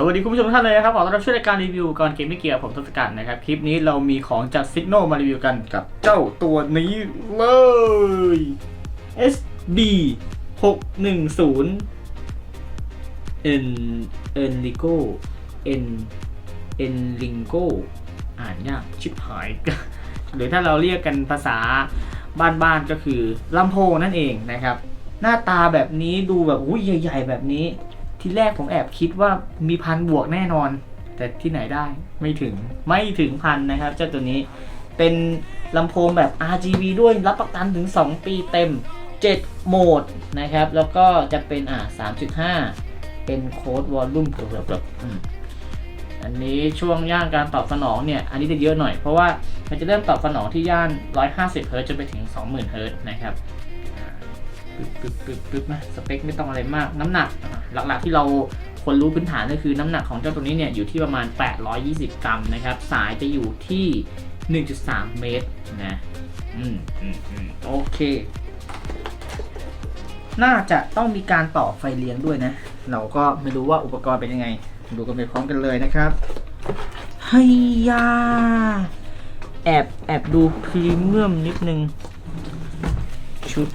สวัสดีคุณผู้ชมทุกท่านเลยนะครับขอต้อนรับช่วยรายการรีวิวก่อนเกมไม่เกี่ยวผมทศกัณฐ์นะครับ คลิปนี้เรามีของจาก Signal มารีวิวกันกับเจ้าตัวนี้เลย SB 610 En Enrico En Enrico อ่านยากชิบหาย หรือถ้าเราเรียกกันภาษาบ้านๆก็คือลำโพงนั่นเองนะครับ หน้าตาแบบนี้ดูแบบอุ้ยใหญ่ ๆ แบบนี้ ที่แรกผมแอบคิดว่ามีพันบวกแน่นอน แต่ที่ไหนได้ไม่ถึงไม่ถึงพันนะครับ เจ้าตัวนี้เป็นลำโพงแบบ RGB ด้วยรับประกันถึง 2 ปีเต็ม 7 โหมดนะครับ แล้วก็จะเป็นอ่า3.5 เป็นโค้ดวอลลุ่มเกือบๆอืมอันนี้ช่วงย่านการตอบสนองเนี่ย อันนี้จะเยอะหน่อยเพราะว่ามันจะเริ่มตอบสนองที่ย่าน 150 เฮิร์ตซ์จนไปถึง 20,000 เฮิร์ตซ์นะครับ ปึ๊บปึ๊บปึ๊บปึ๊บนะสเปคไม่ต้องอะไรมาก น้ำหนักอะหลักๆที่เราควรรู้พื้นฐานก็คือน้ำหนักของเจ้าตัวนี้เนี่ยอยู่ที่ประมาณ 820 กรัมนะครับ สายจะอยู่ที่ 1.3 เมตรนะอืมอืมอืมโอเคน่าจะต้องมีการต่อไฟเลี้ยงด้วยนะ เราก็ไม่รู้ว่าอุปกรณ์เป็นยังไง ดูกันไปพร้อมกันเลยนะครับเฮียาแอบแอบดูพรีเมียมนิดนึง ชุด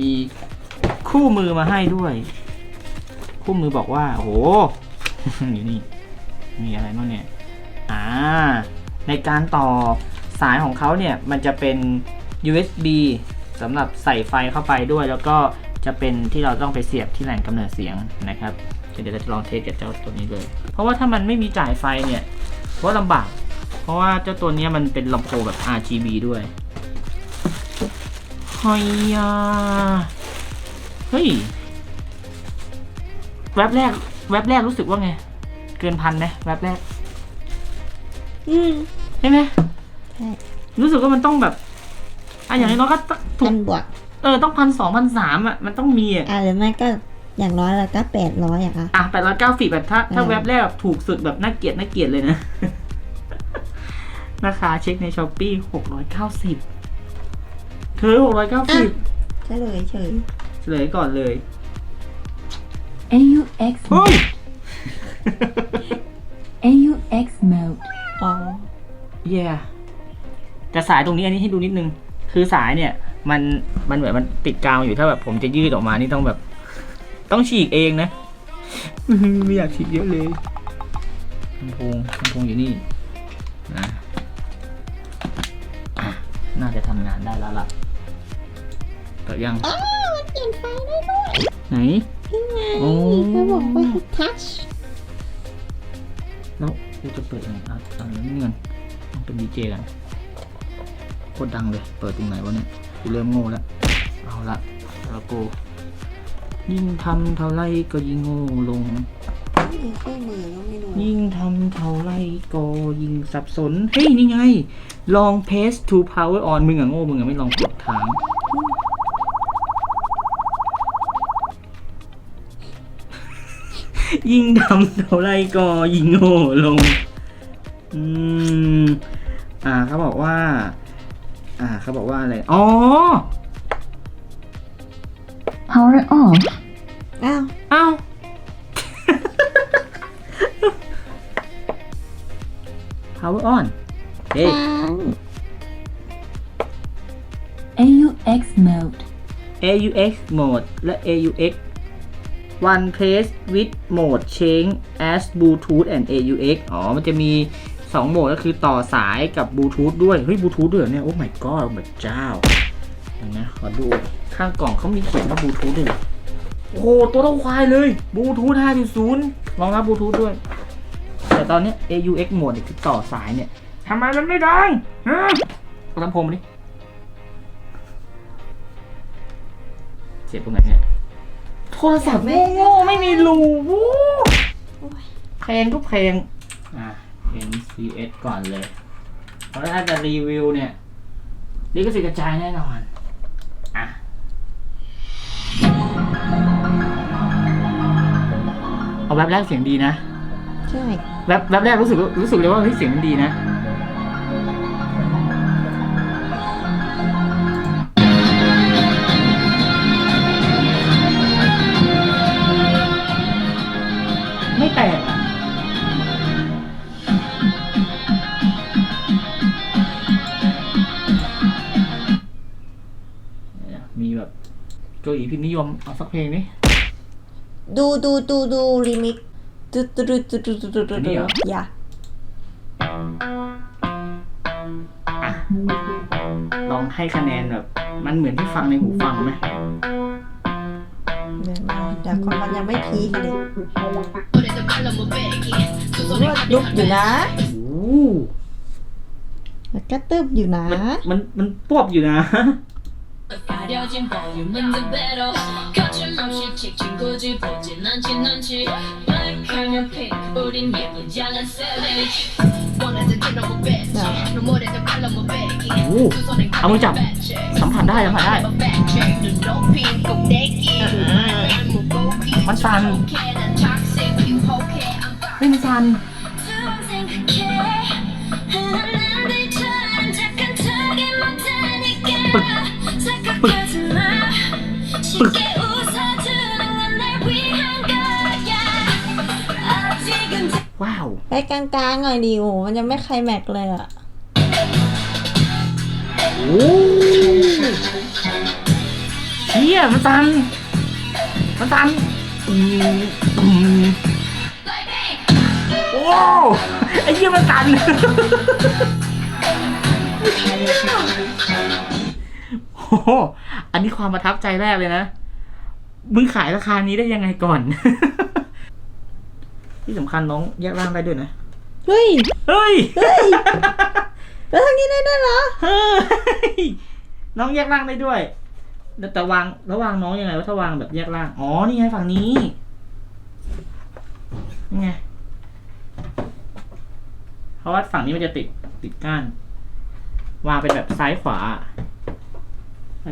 มีคู่มือมาให้ด้วย คู่มือบอกว่าโอ้โหอยู่นี่ มีอะไรบ้างเนี่ย อ่า ในการต่อสายของเขาเนี่ย มันจะเป็น USB สำหรับใส่ไฟเข้าไปด้วย แล้วก็จะเป็นที่เราต้องไปเสียบที่แหล่งกำเนิดเสียงนะครับ เดี๋ยวเราจะลองเทสกับเจ้าตัวนี้เลย เพราะว่าถ้ามันไม่มีจ่ายไฟเนี่ยก็ลำบาก เพราะว่าเจ้าตัวนี้มันเป็นลำโพงแบบ RGB ด้วย เฮ้ยอะเฮ้ย แว็บแรก แว็บแรกรู้สึกว่าไง เกินพันไหมแว็บแรก อืมใช่ไหมใช่รู้สึกว่ามันต้องแบบอะอย่างน้อยๆก็ต้องถูพักนบวกเออต้องพันสองพันสามอะ มันต้องมีอะ อ่าหรือไม่ก็อย่างน้อยแล้วก็แปดร้อยอะค่ะ อะแปดร้อยเก้าสิบแบบถ้าถ้าอืมแว็บแรกแบบถูกสุดแบบน่าเกลียดน่าเกลียดเลยนะ ราคาเช็คในช้อปปี้หกร้อยเก้าสิบ เธอหกร้อยเก้าสิบเฉลยเฉยเฉลยก่อนเลย AUX เฮ้ย AUX mode อ๋อเย่แต่สายตรงนี้อันนี้ให้ดูนิดนึง คือสายเนี่ย มันมันเหมือนมันติดกาวอยู่ถ้าแบบผมจะยืดออกมานี่ต้องแบบ ต้องฉีกเองนะอื้อหือไม่อยากฉีกเยอะเลยลำโพงลำโพงอยู่นี่นะอะน่าจะทำงานได้แล้วล่ะ เปิดยังอ๋อมันเปลี่ยนไฟได้ด้วยไหน นี่ไงโอ้ เขาบอกว่าทัชแล้วกูจะเปิดยังไงอะอะเรื่องนี้กันต้องเป็นดีเจกันโคตรดังเลย เปิดตรงไหนวะเนี่ยกูเริ่มโง่แล้วเอาละแล้วกูยิ่งทำเท่าไรก็ยิ่งโง่ลงมีเครื่องมือก็ไม่รู้ยิ่งทำเท่าไรก็ยิ่งสับสน เฮ้ย นี่ไง ลอง paste to power on มึงอะโง่ มึงอะไม่ลองกด ยิ่งทำเท่าไรก็ยิ่งโง่ลง อืม อ่าเขาบอกว่า อ่าเขาบอกว่าอะไร อ๋อ power off อ้าวเอ้า power on เฮ้ยฟัง AUX mode AUX mode และ AUX one place with mode change as Bluetooth and AUX อ๋อ มันจะมี 2 โหมดก็คือต่อสายกับบลูทูธด้วย เฮ้ยบลูทูธด้วยเนี่ย โอ้ my god แบบเจ้าเห็นไหมขอดู ข้างกล่องเขามีเขียนว่าบลูทูธด้วยโอ้โห ตัวเท่าควายเลยบลูทูธ5.0รองรับบลูทูธด้วย แต่ตอนนี้ AUX โหมดเนี่ยคือต่อสายเนี่ยทำไมมันไม่ดังฮะลำโพงมาดิเสียบตรงไหนเนี่ย โทรศัพท์โง่ๆไม่มีรูวู้โอ้ยแพงก็แพงอะ NCS ก่อนเลยเพราะถ้าจะรีวิวเนี่ยนี่ก็สิทธิ์กระจายแน่นอน อะ เอาแว็บแรกเสียงดีนะ ใช่ แว็บแว็บแรกรู้สึกรู้สึกเลยว่าเฮ้ยเสียงมันดีนะ ตัวอีพิมนิยมเอาสักเพลงนี้ดูดูดูดูลิมิตดูดูดูดูดูดูดูดูอย่าลองให้คะแนนแบบ มันเหมือนที่ฟังในหูฟังไหมแต่ความมันยังไม่พีเลยนวดลุกอยู่นะแล้วก็ตึบอยู่นะ มันมันมันปวบอยู่นะ 가려진 볼륨은 the better 거침없이 찍힌 굳이 보진 않지 눈치 빨강면 핑크 우린 예쁘지 않은 savage 원하는 드럼은 뺐지 눈물에도 칼럼은 빼기 오, 두 손에 아무 짝그สัมผัสได้สัมผัสได้ 눈 높이 꼭대기 날 무거기 만 산. 난 toxic 유혹해 I'm เฮ้ยมันซัน 남들처럼 착한 척이 못하니까 ปึกปึกว้าว ไปกลางๆหน่อยดิโอมันยังไม่ใครแม็กเลยอะโอ้เฮียมันตัน มันตันอือืโอ้ไอ้เหี้ยมันตัน อ้โหอันนี้ความประทับใจแรกเลยนะ มึงขายราคานี้ได้ยังไงก่อน ที่สำคัญน้องแยกร่างได้ด้วยนะ เฮ้ย เฮ้ย เฮ้ย แล้วทางนี้ได้ด้วยเหรอ เฮ้ย น้องแยกร่างได้ด้วย แต่แต่วางแล้ววางน้องยังไงว่าถ้าวางแบบแยกร่าง อ๋อ นี่ไงฝั่งนี้นี่ไง เพราะว่าฝั่งนี้มันจะติดติดก้าน วางเป็นแบบซ้ายขวาแล้ว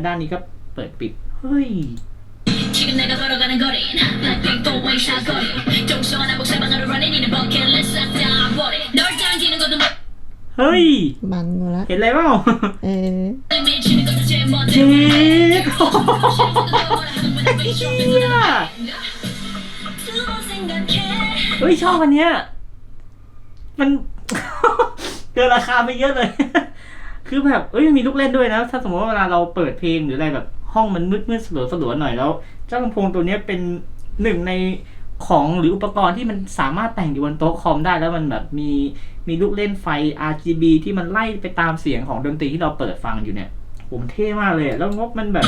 ด้านนี้ก็เปิดปิด เฮ้ยเฮ้ย บันหมดละเห็นอะไรบ้างเออเจ๊เฮ้ยชอบอันเนี้ยมัน เกินราคาไปเยอะเลย คือแบบเอ้ยมีลูกเล่นด้วยนะ ถ้าสมมติว่าเวลาเราเปิดเพลงหรืออะไรแบบห้องมันมืดมืดสลัวสลัวหน่อยแล้วเจ้าลำโพงตัวนี้เป็นหนึ่งในของหรืออุปกรณ์ที่มันสามารถแต่งอยู่บนโต๊ะคอมได้แล้วมันแบบมีมีลูกเล่นไฟ RGB ที่มันไล่ไปตามเสียงของดนตรีที่เราเปิดฟังอยู่เนี่ยผมเท่มากเลยแล้วงบมันแบบ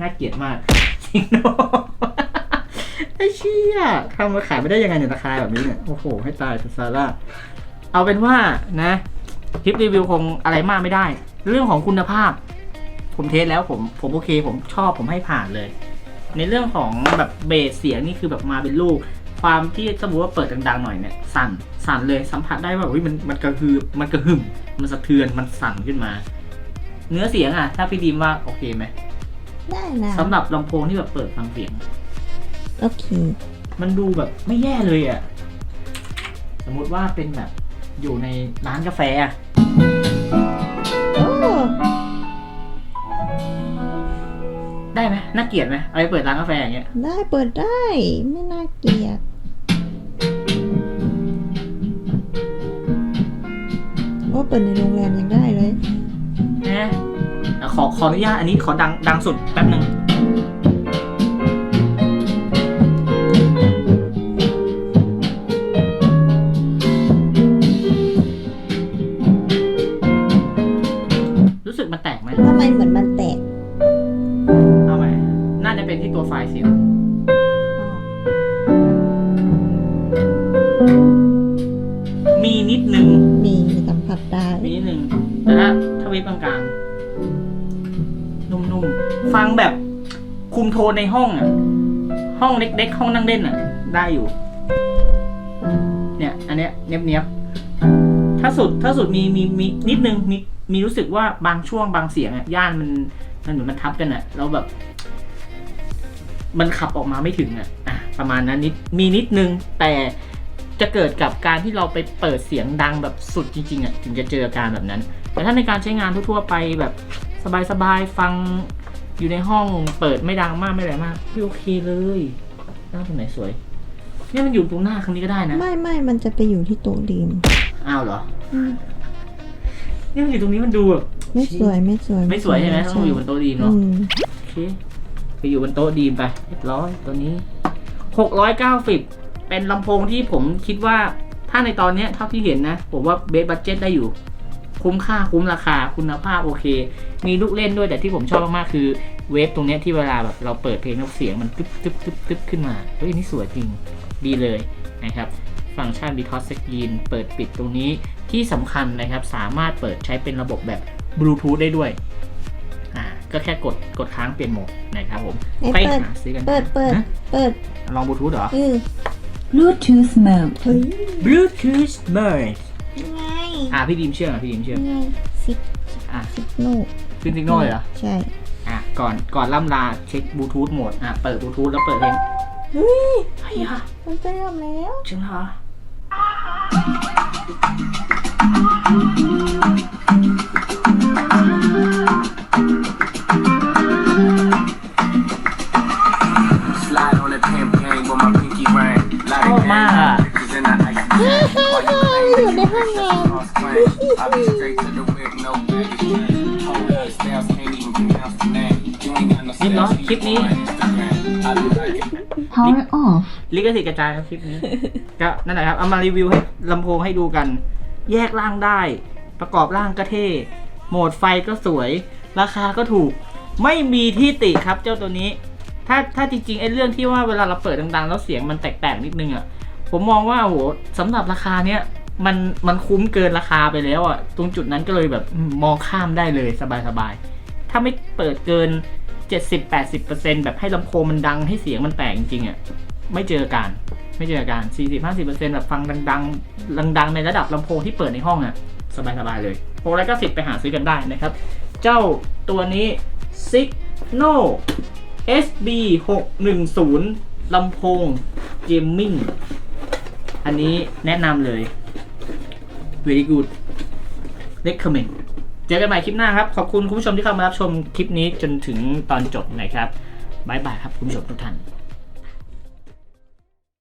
น่าเกลียดมากจริงเนาะ ไอ้เชี่ยทำมาขายไม่ได้ยังไงเนี่ยราคาแบบนี้เนี่ย โอ้โห ให้ตายสุดซาร่า เอาเป็นว่านะคลิปรีวิวคงอะไรมากไม่ได้ เรื่องของคุณภาพ ผมเทสแล้วผมผมโอเค ผมชอบผมให้ผ่านเลย ในเรื่องของแบบเบสเสียงนี่คือแบบมาเป็นลูก ความที่สมมติว่าเปิดดังๆหน่อยเนี่ย สั่นสั่นเลยสัมผัสได้ว่าเฮ้ยมันมันกระฮือมันกระหึ่มมันสะเทือนมันสั่นขึ้นมา เนื้อเสียงอะ ถ้าพี่ดีมว่าโอเคไหมได้นะสำหรับลำโพงที่แบบเปิดฟังเสียง โอเค มันดูแบบไม่แย่เลยอะ่ะ สมมุติว่าเป็นแบบอยู่ในร้านกาแฟอะโอ้ ได้ไหมน่าเกลียดไหมเอาไปเปิดร้านกาแฟอย่างเงี้ย ได้เปิดได้ ไม่น่าเกลียด ว่าเปิดในโรงแรมยังได้เลย นะอะขอขออนุญาตอันนี้ขอดังดังสุดแป๊บหนึ่ง สัมผัสได้มีนิดหนึงแต่ถ้าถ้าเวฟกลางๆนุ่มๆ ฟังแบบคุมโทนในห้องอะ ห้องเล็กๆ ห้องนั่งเล่นอะ ได้อยู่ เนี่ย อันเนี้ยเนียบๆ ถ้าสุดถ้าสุดมีมีมีนิดนึงมีมีรู้สึกว่าบางช่วงบางเสียงอะย่านมันมันเหมือนมันทับกันอะแล้วแบบ มันขับออกมาไม่ถึงอะอะประมาณนั้นนิดมีนิดนึงแต่ จะเกิดกับการที่เราไปเปิดเสียงดังแบบสุดจริงๆอะถึงจะเจออาการแบบนั้น แต่ถ้าในการใช้งานทั่วๆไปแบบสบายๆฟังอยู่ในห้องเปิดไม่ดังมากไม่อะไรมากพี่โอเคเลยนั่งตรงไหนสวยเนี่ยมันอยู่ตรงหน้าครั้งนี้ก็ได้นะไม่ไม่มันจะไปอยู่ที่โต๊ะดีมอ้าวเหรออืมเนี่ยมันอยู่ตรงนี้มันดูแบบไม่สวยไม่สวยไม่สวยใช่ไหมต้องอยู่บนโต๊ะดีมอืเนาะมโอเคไปอยู่บนโต๊ะดีมไปเรียบร้อยตัวนี้หกร้อยเก้าสิบ เป็นลำโพงที่ผมคิดว่าถ้าในตอนเนี้ยเท่าที่เห็นนะ ผมว่าเบสบัตเจ็ตได้อยู่ คุ้มค่าคุ้มราคาคุณภาพโอเค มีลูกเล่นด้วยแต่ที่ผมชอบมากๆคือเวฟตรงเนี้ยที่เวลาแบบเราเปิดเพลงแล้วเสียงมันตึ๊บตึ๊บตึ๊บตึ๊บขึ้นมาเฮ้ยนี่สวยจริงดีเลยนะครับฟังก์ชัน Because Screen เปิดปิดตรงนี้ที่สำคัญนะครับ สามารถเปิดใช้เป็นระบบแบบบลูทูธได้ด้วยอ่าก็แค่กดกดค้างเปลี่ยนโหมดนะครับผมเอ้ยไปเปิดหาซื้อกันเปิดเปิดฮะเปิดลองบลูทูธเหรอเออ Bluetooth mode. เฮ้ย Bluetooth mode ยังไงอ่าพี่ดีมเชื่อมอะพี่ดีมเชื่อมยังไงซิกอะซิกโน่ขึ้นสิกโน่เลยเหรอ ใช่ อะก่อนก่อนล่ำลาเช็คบลูทูธโหมดอะเปิดบลูทูธแล้วเปิดเพลงเฮ้ยเฮ้ยอะมันจะทำแล้วจริงเหรอ no นี่เนาะ styles, คลิป you นี้ on Instagram. I be like it. Power off. ลิขสิทธิ์กระจายครับคลิปนี้ ก็นั่นแหละครับ เอามารีวิวให้ลำโพงให้ดูกัน แยกร่างได้ ประกอบร่างก็เท่ โหมดไฟก็สวย ราคาก็ถูก ไม่มีที่ติครับเจ้าตัวนี้ ถ้าถ้าจริงๆไอ้เรื่องที่ว่าเวลาเราเปิดดังๆ แล้วเสียงมันแตกๆนิดนึงอะ่ะ ผมมองว่าโหสำหรับราคาเนี้ย มันมันคุ้มเกินราคาไปแล้วอะ ตรงจุดนั้นก็เลยแบบมองข้ามได้เลยสบายๆ ถ้าไม่เปิดเกิน 70-80%แบบให้ลำโพงมันดังให้เสียงมันแตกจริงๆอะไม่เจอกันไม่เจอกัน40-50%แบบฟังดังๆดังๆในระดับลำโพงที่เปิดในห้องอะ สบายๆเลยโปรแล้วก็สิบไปหาซื้อกันได้นะครับ เจ้าตัวนี้ Signo SB 610ลำโพง Gaming อันนี้แนะนำเลย very good recommend เจอกันใหม่คลิปหน้าครับ ขอบคุณคุณผู้ชมที่เข้ามารับชมคลิปนี้จนถึงตอนจบนะครับบายบายครับคุณผู้ชมทุกท่าน